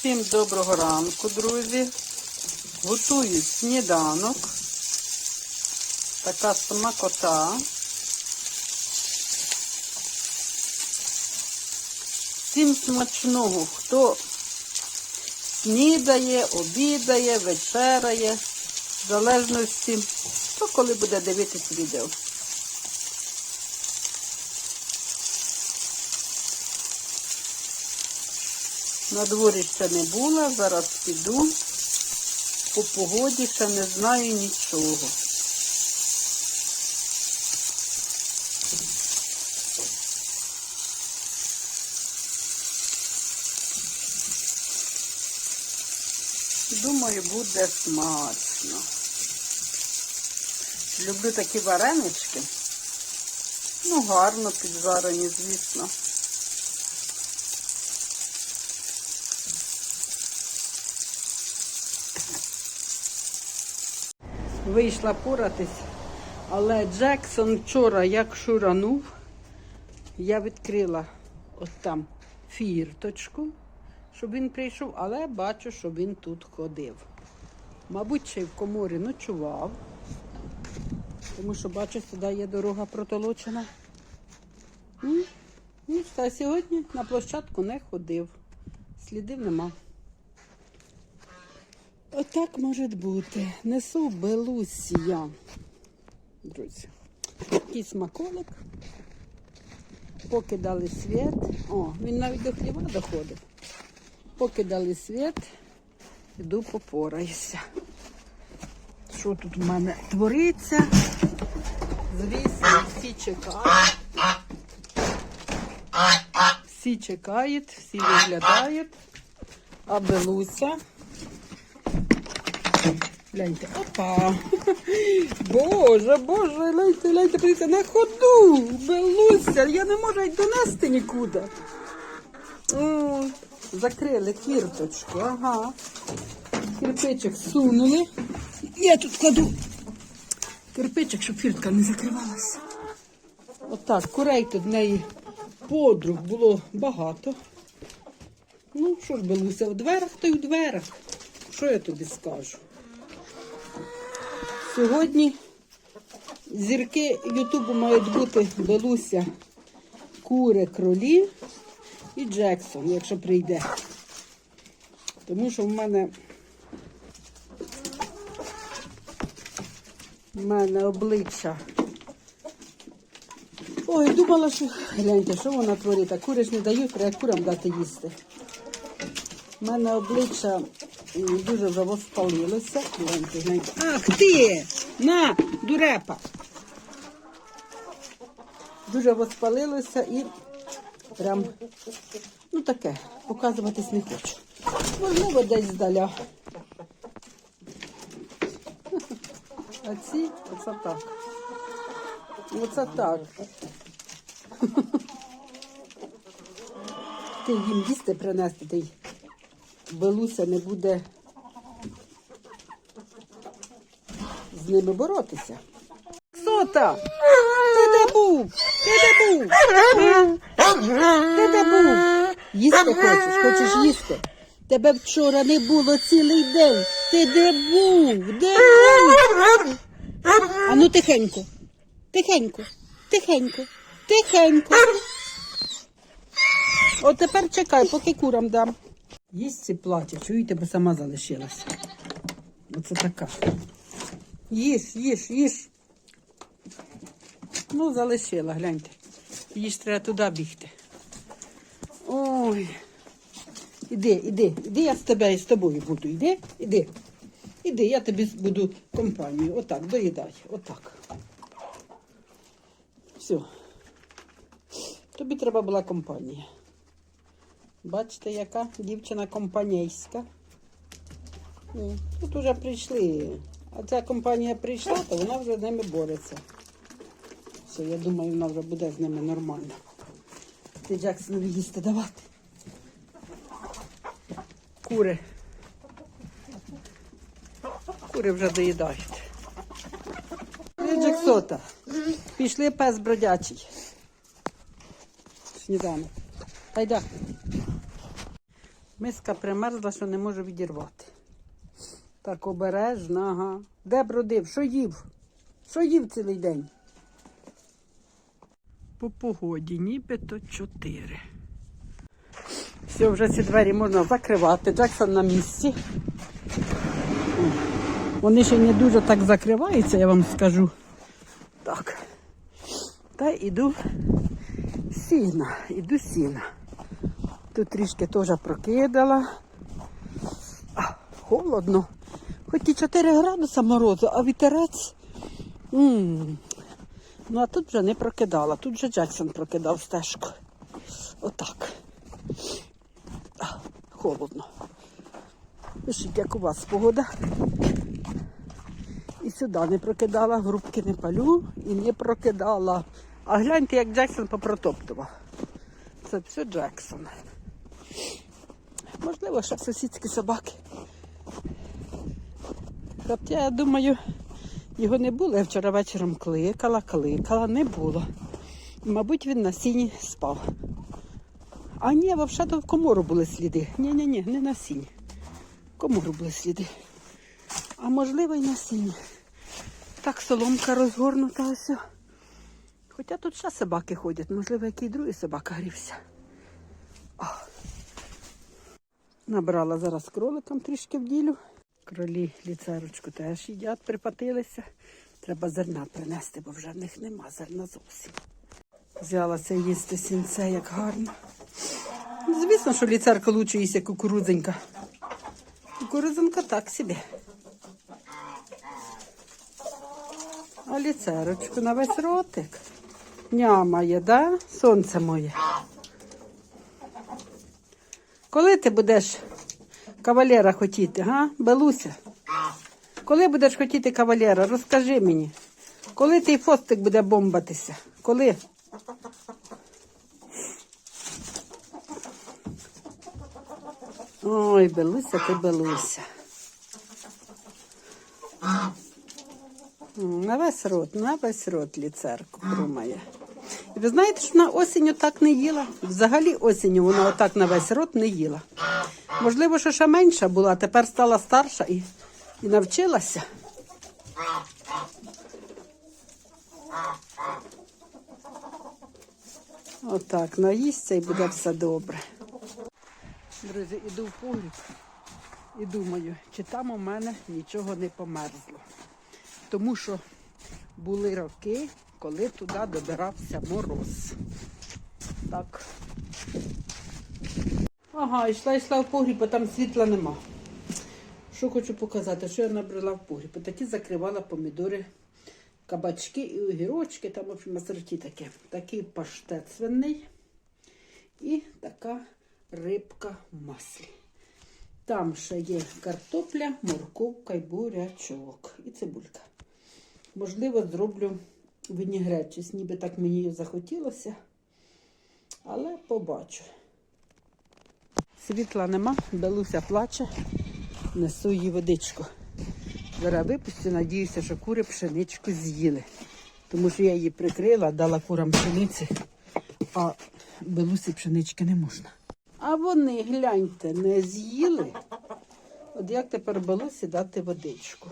Всім доброго ранку, друзі. Готую сніданок. Така смакота. Всім смачного, хто снідає, обідає, вечеряє, в залежності, хто коли буде дивитись відео. На дворі ще не була, зараз піду. По погоді ще не знаю нічого. Думаю, буде смачно. Люблю такі варенички. Ну, гарно піджарені, звісно. Вийшла поратись, але Джексон вчора як шуранув, я відкрила ось там фірточку, щоб він прийшов, але бачу, що він тут ходив. Мабуть, ще й в коморі ночував, тому що бачу, сюди є дорога протолочена. Ну, та сьогодні на площадку не ходив, слідів нема. Отак може бути. Несу белусія. Друзі. Такий смаколик. Поки дали світ. О, він навіть до хліба доходив. Поки дали світ, іду попораюся. Що тут в мене твориться? Звісно, всі чекають. Всі чекають, всі виглядають. А Белуся Гляньте, опа. Боже, боже, гляньте, гляньте, подивіться, на ходу. Белуся, я не можу й донести нікуди. О, закрили кірточку, ага. Кирпичик сунули. Я тут кладу кирпичик, щоб фіртка не закривалася. Отак, курей тут в неї подруг було багато. Ну, що ж, Белуся, в дверах, то й в дверах. Що я тобі скажу? Сьогодні зірки Ютубу мають бути Белуся, Кури, Кролі і Джексон, якщо прийде. Тому що в мене в мене обличчя. Ой, думала, що гляньте, що вона творить. А кури ж не дають, треба курам дати їсти. У мене обличчя дуже вже воспалилося. Гляньте, гляньте. Ах ти! На, дурепа! Дуже воспалилося і прям, ну таке, показуватись не хочу. Можливо, десь здаля. А ці, оце так. Оце так. Ти їм їсти принести, Белуся не буде з ними боротися. Сота! Ти де був? Ти де був? Ти де був? Їсти хочеш? Хочеш їсти? Тебе вчора не було цілий день. Ти де був? Де був? А ну тихенько. Тихенько. Тихенько. Тихенько. От тепер чекай, поки курам дам. Їсть ці плаття, чуєте, бо сама залишилася. Оце така. Їж, їж, їж. Ну, залишила, гляньте. Їй ж треба туди бігти. Ой. Іди, іди, іди, я з тебе і з тобою буду. Іди, іди. Іди, я тобі буду компанію. Отак, доїдай. Отак. Все. Тобі треба була компанія. Бачите, яка дівчина компанійська. Тут вже прийшли. А ця компанія прийшла, то вона вже з ними бореться. Все, я думаю, вона вже буде з ними нормально. Ти Джексонові їсти давати. Кури. Кури вже доїдають. Джексота. Пішли пес бродячий. Сніданок. Хайда. Миска примерзла, що не можу відірвати. Так обережно, ага. Де бродив? Що їв? Що їв цілий день? По погоді нібито 4. Все, вже ці двері можна закривати. Джексон на місці. Вони ще не дуже так закриваються, я вам скажу. Так. Та йду сіна, іду сіна. Тут трішки теж прокидала. А, холодно. Хоч і 4 градуса морозу, а вітерець. м Ну, а тут вже не прокидала. Тут вже Джексон прокидав стежку. Отак. А, холодно. Пишіть, як у вас погода. І сюди не прокидала, грубки не палю і не прокидала. А гляньте, як Джексон попротоптував. Це все Джексон. Можливо, ще сусідські собаки. Хоча, я думаю, його не було. Я вчора вечором кликала, кликала, не було. Мабуть, він на сіні спав. А ні, взагалі в комору були сліди. Ні-ні-ні, не на сіні. В комору були сліди. А можливо, і на сіні. Так, соломка розгорнута ось. Хоча тут ще собаки ходять, можливо, який другий собака грівся. О. Набрала зараз кроликам трішки в ділю. Кролі ліцерочку теж їдять, припатилися. Треба зерна принести, бо вже в них нема зерна зовсім. Взялася їсти сінце, як гарно. Ну, Звісно, що ліцерка лучше їсть, як кукурудзенька. Кукурудзенька так собі. А ліцерочку на весь ротик. Нямає, да? Сонце моє. Коли ти будеш кавалера хотіти, га? Белуся? Коли будеш хотіти кавалера, розкажи мені. Коли твій фостик буде бомбатися? Коли? Ой, Белуся, ти Белуся. На весь рот, на весь рот ліцерку хрумає. Ви знаєте, що вона осінню так не їла? Взагалі осінню вона отак на весь рот не їла. Можливо, що ще менша була, а тепер стала старша і, і навчилася. Отак, наїсться і буде все добре. Друзі, іду в погріб і думаю, чи там у мене нічого не померзло. Тому що були роки, коли туди добирався мороз. Так. Ага, йшла, йшла в погріб, а там світла нема. Що хочу показати, що я набрала в погріб. Такі закривала помідори, кабачки і огірочки, там, в общем, асорті таке. Такий паштет свиний і така рибка в маслі. Там ще є картопля, морковка і бурячок. І цибулька. Можливо, зроблю вінігрет. Щось ніби так мені захотілося. Але побачу. Світла нема, Белуся плаче, несу їй водичку. Зараз випустю, надіюся, що кури пшеничку з'їли. Тому що я її прикрила, дала курам пшениці, а Белусі пшенички не можна. А вони, гляньте, не з'їли. От як тепер Белусі дати водичку?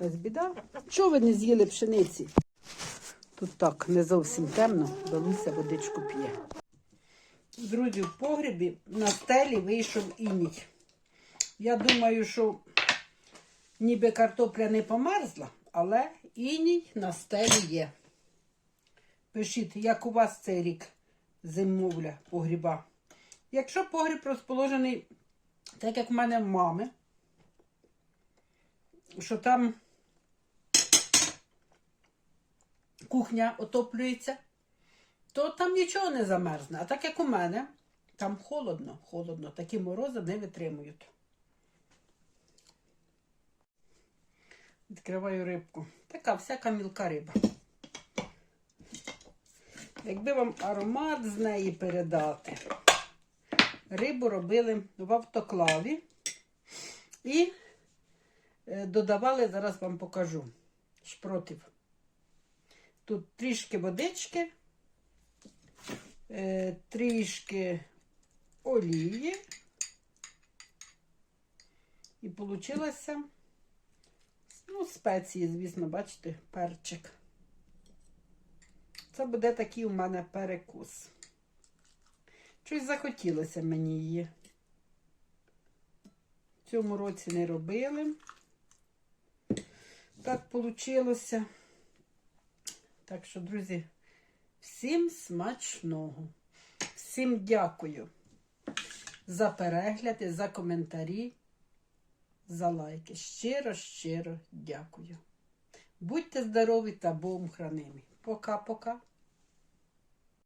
Якась біда. Чого ви не з'їли пшениці? Тут так не зовсім темно, Белуся водичку п'є. Друзі, в погребі на стелі вийшов іній. Я думаю, що ніби картопля не померзла, але іній на стелі є. Пишіть, як у вас цей рік зимовля погріба. Якщо погріб розположений, так як в мене в мами, що там кухня отоплюється, то там нічого не замерзне. А так як у мене, там холодно, холодно, такі морози не витримують. Відкриваю рибку. Така всяка мілка риба. Якби вам аромат з неї передати, рибу робили в автоклаві і е, додавали, зараз вам покажу, шпротив. Тут трішки водички, е, трішки олії. І получилося, ну, спеції, звісно, бачите, перчик. Це буде такий у мене перекус. Щось захотілося мені її. В цьому році не робили. Так вийшло. Так що, друзі, всім смачного. Всім дякую за перегляди, за коментарі, за лайки. Щиро, щиро дякую. Будьте здорові та Богом хранимі. Пока-пока.